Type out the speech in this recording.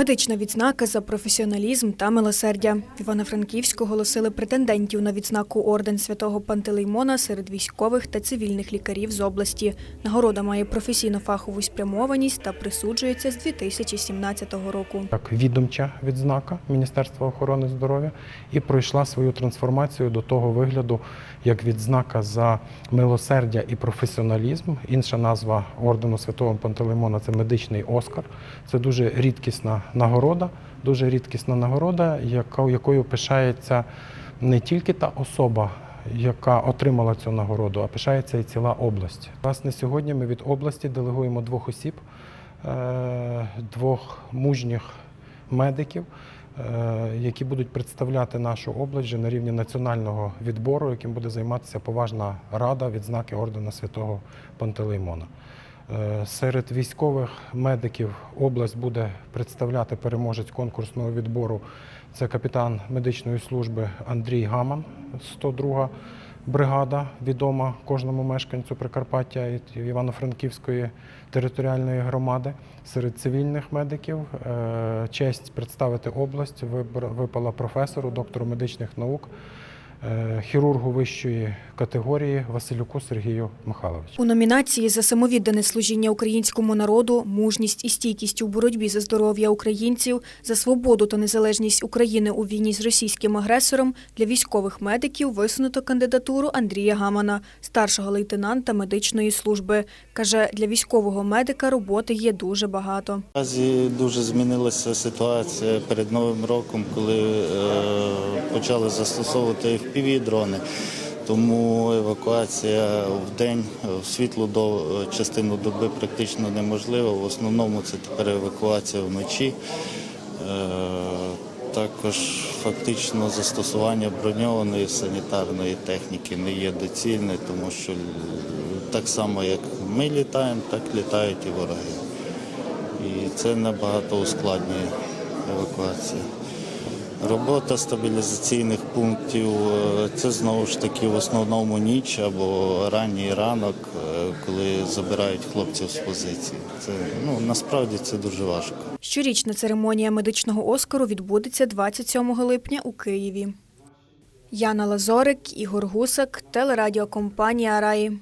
Медична відзнака за професіоналізм та милосердя. В Івано-Франківську оголосили претендентів на відзнаку орден святого Пантелеймона серед військових та цивільних лікарів з області. Нагорода має професійно-фахову спрямованість та присуджується з 2017 року. як відомча відзнака Міністерства охорони здоров'я і пройшла свою трансформацію до того вигляду, як відзнака за милосердя і професіоналізм. Інша назва ордену Святого Пантелеймона це медичний Оскар. Це дуже рідкісна нагорода, дуже рідкісна нагорода, якою пишається не тільки та особа. Яка отримала цю нагороду, а пишається і ціла область. Власне, сьогодні ми від області делегуємо двох осіб, е, двох мужніх медиків, е, які будуть представляти нашу область вже на рівні національного відбору, яким буде займатися поважна рада відзнаки ордена святого Пантелеймона. Е, Серед військових медиків область буде представляти переможець конкурсного відбору. Це капітан медичної служби Андрій Гаман, 102 бригада, відома кожному мешканцю Прикарпаття і Івано-Франківської територіальної громади. Серед цивільних медиків е, честь представити область випала професору, доктору медичних наук, хірургу вищої категорії Василюку Сергію Михайловичу. У номінації за самовіддане служіння українському народу, мужність і стійкість у боротьбі за здоров'я українців, за свободу та незалежність України у війні з російським агресором для військових медиків висунуто кандидатуру Андрія Гамана, старшого лейтенанта медичної служби. Каже, для військового медика роботи є дуже багато. Наразі дуже змінилася ситуація перед Новим роком, коли е, почали застосовувати fpv дрони Тому евакуація в день, в світлу до частину доби практично неможлива. В основному це тепер евакуація вночі. Е, Також фактично застосування броньованої санітарної техніки не є доцільне, тому що так само як ми літаємо, так літають і вороги. І це набагато ускладнює евакуацію. Робота стабілізаційних пунктів е, це знову ж таки в основному ніч або ранній ранок, е, коли забирають хлопців з позиції. Це ну насправді це дуже важко. Щорічна церемонія медичного Оскару відбудеться 27 липня у Києві. Яна Лазорик, Ігор Гусак, телерадіокомпанія Раї.